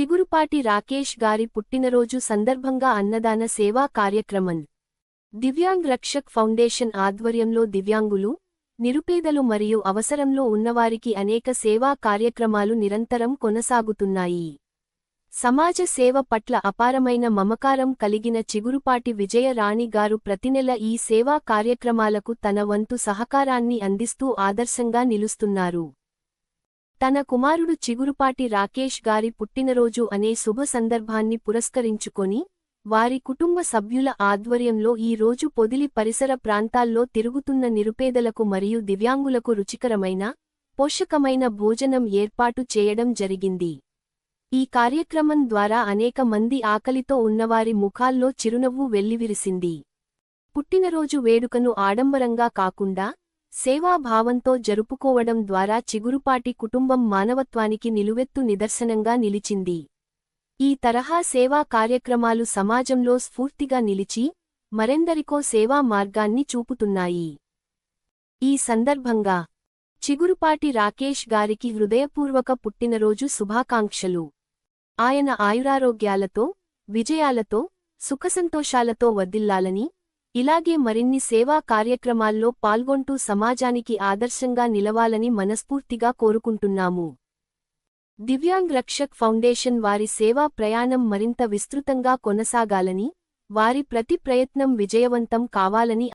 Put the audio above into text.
చిగురుపాటి రాకేష్ గారి పుట్టినరోజు సందర్భంగా అన్నదాన సేవా కార్యక్రమం. దివ్యాంగ్ రక్షక్ ఫౌండేషన్ ఆధ్వర్యంలో దివ్యాంగులు నిరుపేదలు మరియు అవసరంలో ఉన్నవారికి అనేక సేవా కార్యక్రమాలు నిరంతరం కొనసాగుతున్నాయి. సమాజ సేవ పట్ల అపారమైన మమకారం కలిగిన చిగురుపాటి విజయరాణి గారు ప్రతినెల ఈ సేవా కార్యక్రమాలకు తన వంతు సహకారాన్ని అందిస్తూ ఆదర్శంగా నిలుస్తున్నారు. తన కుమారుడు చిగురుపాటి రాకేష్ గారి పుట్టినరోజు అనే శుభ సందర్భాన్ని పురస్కరించుకొని వారి కుటుంబ సభ్యుల ఆధ్వర్యంలో ఈ రోజు పొదిలి పరిసర ప్రాంతాల్లో తిరుగుతున్న నిరుపేదలకు మరియు దివ్యాంగులకు రుచికరమైన పోషకమైన భోజనం ఏర్పాటు చేయడం జరిగింది. ఈ కార్యక్రమం ద్వారా అనేక మంది ఆకలితో ఉన్నవారి ముఖాల్లో చిరునవ్వు వెల్లివిరిసింది. పుట్టినరోజు వేడుకను ఆడంబరంగా కాకుండా సేవాభావంతో జరుపుకోవడం ద్వారా చిగురుపాటి కుటుంబం మానవత్వానికి నిలువెత్తు నిదర్శనంగా నిలిచింది. ఈ తరహా సేవా కార్యక్రమాలు సమాజంలో స్ఫూర్తిగా నిలిచి మరెందరికో సేవా మార్గాన్ని చూపుతున్నాయి. ఈ సందర్భంగా చిగురుపాటి రాకేష్ గారికి హృదయపూర్వక పుట్టినరోజు శుభాకాంక్షలు. ఆయన ఆయురారోగ్యాలతో విజయాలతో సుఖసంతోషాలతో వర్ధిల్లాలని ఇలాగే మరిన్ని సేవా కార్యక్రమాల్లో పాల్గొంటూ సమాజానికి ఆదర్శంగా నిలవాలని మనస్ఫూర్తిగా కోరుకుంటున్నాము. దివ్యాంగ్ రక్షక్ ఫౌండేషన్ వారి సేవా ప్రయాణం మరింత విస్తృతంగా కొనసాగాలని వారి ప్రతి ప్రయత్నం విజయవంతం కావాలని